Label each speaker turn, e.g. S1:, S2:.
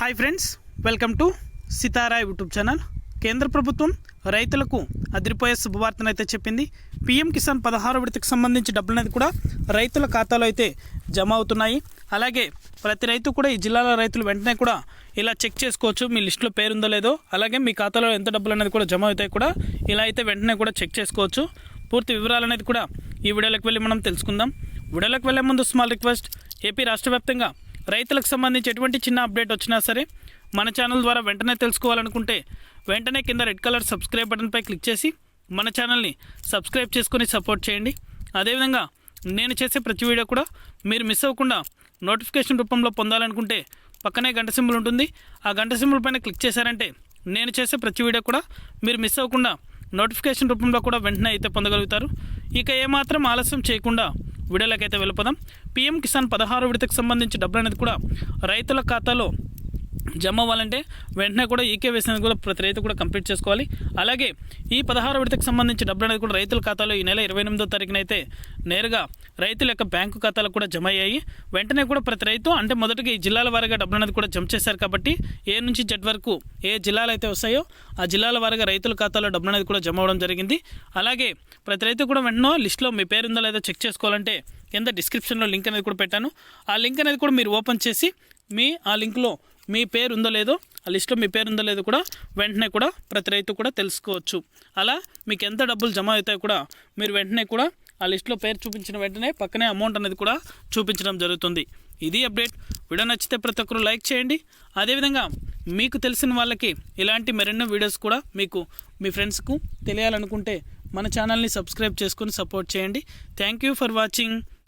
S1: Hi friends welcome to Sitara YouTube channel కేంద్ర ప్రభుత్వం రైతులకు అదిరిపోయే శుభవార్తను అయితే చెప్పింది. పీఎం కిసాన్ పదహారు విడతకు సంబంధించి డబ్బులు అనేది కూడా రైతుల ఖాతాలో అయితే జమ అవుతున్నాయి. అలాగే ప్రతి రైతు కూడా ఈ జిల్లాల రైతులు వెంటనే కూడా ఇలా చెక్ చేసుకోవచ్చు. మీ లిస్టులో పేరు ఉందో లేదో అలాగే మీ ఖాతాలో ఎంత డబ్బులు అనేది కూడా జమ అవుతాయి కూడా ఇలా అయితే వెంటనే కూడా చెక్ చేసుకోవచ్చు. పూర్తి వివరాలు అనేది కూడా ఈ వీడియోలోకి వెళ్ళి మనం తెలుసుకుందాం. వీడియోలోకి వెళ్ళే ముందు స్మాల్ రిక్వెస్ట్ ఏపీ రాష్ట్ర వ్యాప్తంగా రైతులకు సంబంధించి ఎటువంటి చిన్న అప్డేట్ వచ్చినా సరే మన ఛానల్ ద్వారా వెంటనే తెలుసుకోవాలనుకుంటే వెంటనే కింద రెడ్ కలర్ సబ్స్క్రైబ్ బటన్పై క్లిక్ చేసి మన ఛానల్ని సబ్స్క్రైబ్ చేసుకొని సపోర్ట్ చేయండి. అదేవిధంగా నేను చేసే ప్రతి వీడియో కూడా మీరు మిస్ అవ్వకుండా నోటిఫికేషన్ రూపంలో పొందాలనుకుంటే పక్కనే గంట సింబల్ ఉంటుంది. ఆ గంట సింబల్ పైన క్లిక్ చేశారంటే నేను చేసే ప్రతి వీడియో కూడా మీరు మిస్ అవ్వకుండా నోటిఫికేషన్ రూపంలో కూడా వెంటనే అయితే పొందగలుగుతారు. ఇక ఏమాత్రం ఆలస్యం చేయకుండా వీడియోలోకి అయితే వెళ్ళిపోదాం. పీఎం కిసాన్ పదహారు విడతకు సంబంధించి డబ్బులు అనేది కూడా రైతుల ఖాతాలో జమ అవ్వాలంటే వెంటనే కూడా ఈకే అనేది కూడా ప్రతి రైతు కూడా కంప్లీట్ చేసుకోవాలి. అలాగే ఈ పదహారు విడతకు సంబంధించి డబ్బులు అనేది కూడా రైతుల ఖాతాలో ఈ నెల ఇరవై ఎనిమిదో తారీఖున అయితే నేరుగా రైతుల యొక్క బ్యాంకు ఖాతాలకు కూడా జమ అయ్యాయి. వెంటనే కూడా ప్రతి రైతు అంటే మొదటిగా ఈ జిల్లాల వారీగా డబ్బులు అనేది కూడా జమ చేశారు కాబట్టి ఏ నుంచి జెడ్ వరకు ఏ జిల్లాలు అయితే వస్తాయో ఆ జిల్లాల వారీగా రైతుల ఖాతాలో డబ్బులు అనేది కూడా జమ అవడం జరిగింది. అలాగే ప్రతి రైతు కూడా వెంటనే లిస్ట్లో మీ పేరు ఉందో లేదో చెక్ చేసుకోవాలంటే కింద డిస్క్రిప్షన్లో లింక్ అనేది కూడా పెట్టాను. ఆ లింక్ అనేది కూడా మీరు ఓపెన్ చేసి మీ ఆ లింక్లో మీ పేరు ఉందో లేదో ఆ లిస్ట్లో మీ పేరు ఉందో లేదో కూడా వెంటనే కూడా ప్రతి రైతు కూడా తెలుసుకోవచ్చు. అలా మీకు ఎంత డబ్బులు జమ అవుతాయో కూడా మీరు వెంటనే కూడా ఆ లిస్ట్లో పేరు చూపించిన వెంటనే పక్కనే అమౌంట్ అనేది కూడా చూపించడం జరుగుతుంది. ఇది అప్డేట్. వీడియో నచ్చితే ప్రతి ఒక్కరు లైక్ చేయండి. అదేవిధంగా మీకు తెలిసిన వాళ్ళకి ఇలాంటి మరెన్నో వీడియోస్ కూడా మీకు మీ ఫ్రెండ్స్కు తెలియాలనుకుంటే మన ఛానల్ని సబ్స్క్రైబ్ చేసుకొని సపోర్ట్ చేయండి. Thank you for watching.